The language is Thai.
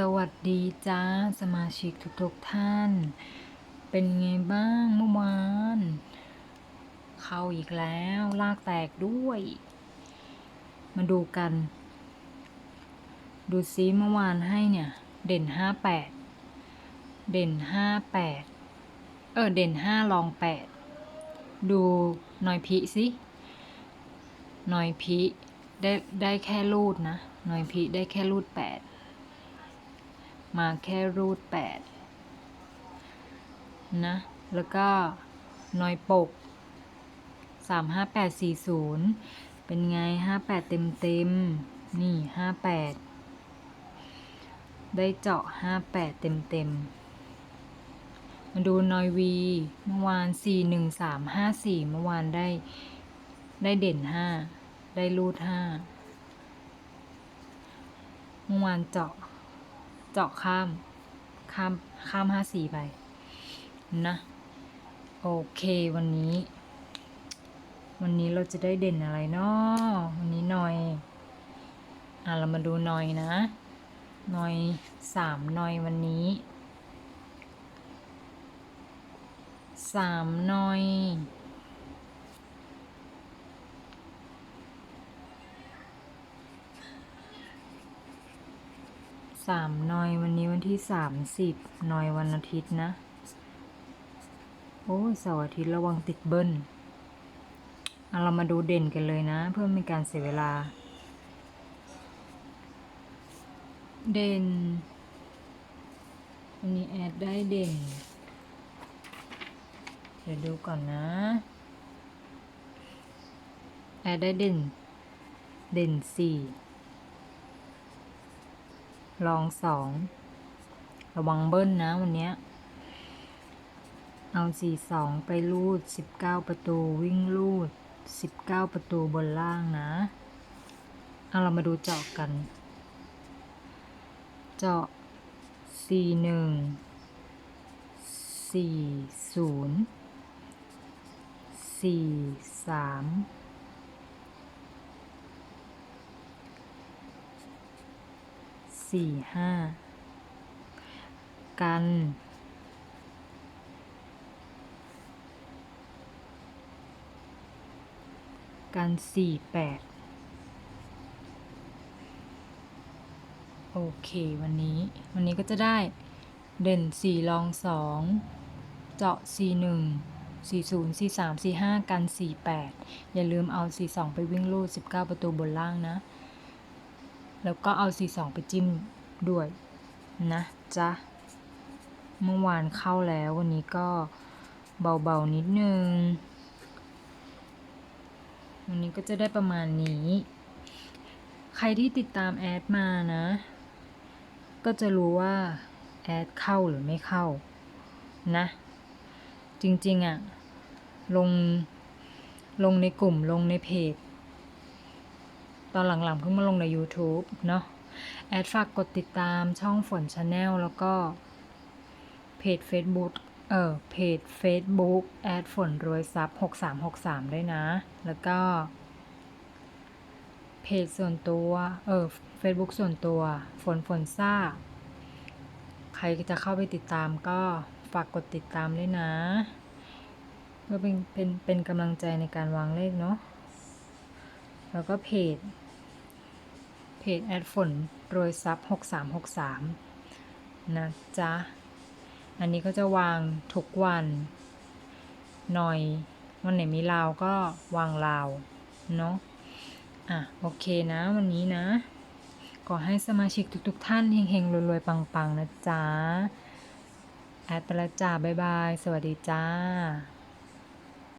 สวัสดีจ้าสมาชิกทุกๆท่าน เป็นไงบ้างเมื่อวานเข้าอีกแล้วลากแตกด้วย มาดูกัน ดูซิเมื่อวานให้เนี่ย เด่นห้าแปดเด่นห้าแปดเออเด่นห้ารองแปดดูหน่อยพิสิหน่อยพิได้ได้แค่รูดนะหน่อยพิได้แค่รูดแปด มาแค่รูดแปดนะ แล้วก็น่อยปกสามห้าแปดสี่ศูนย์เป็นไงห้าแปดเต็มเต็มๆนี่ห้าแปดได้เจาะห้าแปดเต็มเต็มๆมาดูนอยวีเมื่อวานสี่หนึ่งสามห้าสี่เมื่อวานได้ได้เด่นห้าได้รูดห้าเมื่อวานเจาะ เจาะข้าม ข้าม ข้ามห้าสี่ไป นะ โอเควันนี้ วันนี้เราจะได้เด่นอะไรเนาะวันนี้หน่อย อะ เรามาดูหน่อยนะหน่อยสามหน่อยวันนี้สามหน่อย สามนอยวันนี้วันที่สามสิบนอยวันอาทิตย์นะ โอ้ยเสาร์อาทิตย์ระวังติดเบิ้ลเอาเรามาดูเด่นกันเลยนะ เพื่อไม่การเสียเวลา เด่นวันนี้แอดได้เด่น เดี๋ยวดูก่อนนะ แอดได้เด่น เด่นสี่ ลองสอง ระวังเบิ้ลนะวันนี้ เอาสี่สองไปรูดสิบเก้าประตูวิ่งรูดสิบเก้าประตูบนล่างนะ เอาเรามาดูเจาะกัน เจาะสี่หนึ่งสี่ศูนย์สี่สาม สี่ห้ากัน กันสี่แปดโอเค วันนี้วันนี้ก็จะได้เด่นสี่รองสองเจาะสี่หนึ่งสี่ศูนย์สี่สามสี่ห้ากันสี่แปดอย่าลืมเอาสี่สองไปวิ่งลูดสิบเก้าประตูบนล่างนะ แล้วก็เอาสีสองไปจิ้มด้วยนะจ๊ะ เมื่อวานเข้าแล้ววันนี้ก็เบา ๆ นิดนึง วันนี้ก็จะได้ประมาณนี้ ใครที่ติดตามแอดมานะ ก็จะรู้ว่าแอดเข้าหรือไม่เข้านะ จริง ๆอะ่ะ ลงลงในกลุ่มลงในเพจ ตอนหลังๆเพิ่งมาลงใน YouTube เนาะแอดฝากกดติดตามช่องฝนชาแนลแล้วก็เพจ Facebook เออเพจ Facebook แอดฝนรวยซับ6363 ด้วยนะ แล้วก็ เพจส่วนตัวเออ Facebook ส่วนตัวฝนฝนซ่า ใครจะเข้าไปติดตามก็ฝากกดติดตามด้วยนะเพื่อเป็นเป็นเป็นกำลังใจในการวางเลขเนาะแล้วก็เพจ จแอดฝนโรยซับ6363 นะจ๊ะ อันนี้ก็จะวางทุกวัน หน่อย วันไหนมีลาวก็วางลาว เนาะอะ โอเคนะวันนี้นะ ขอให้สมาชิกทุก ๆ ท่านเฮงๆรวยๆ ปัง ๆ นะจ๊ะ แอดไปแล้วจ้าบ๊ายบาย สวัสดีจ้า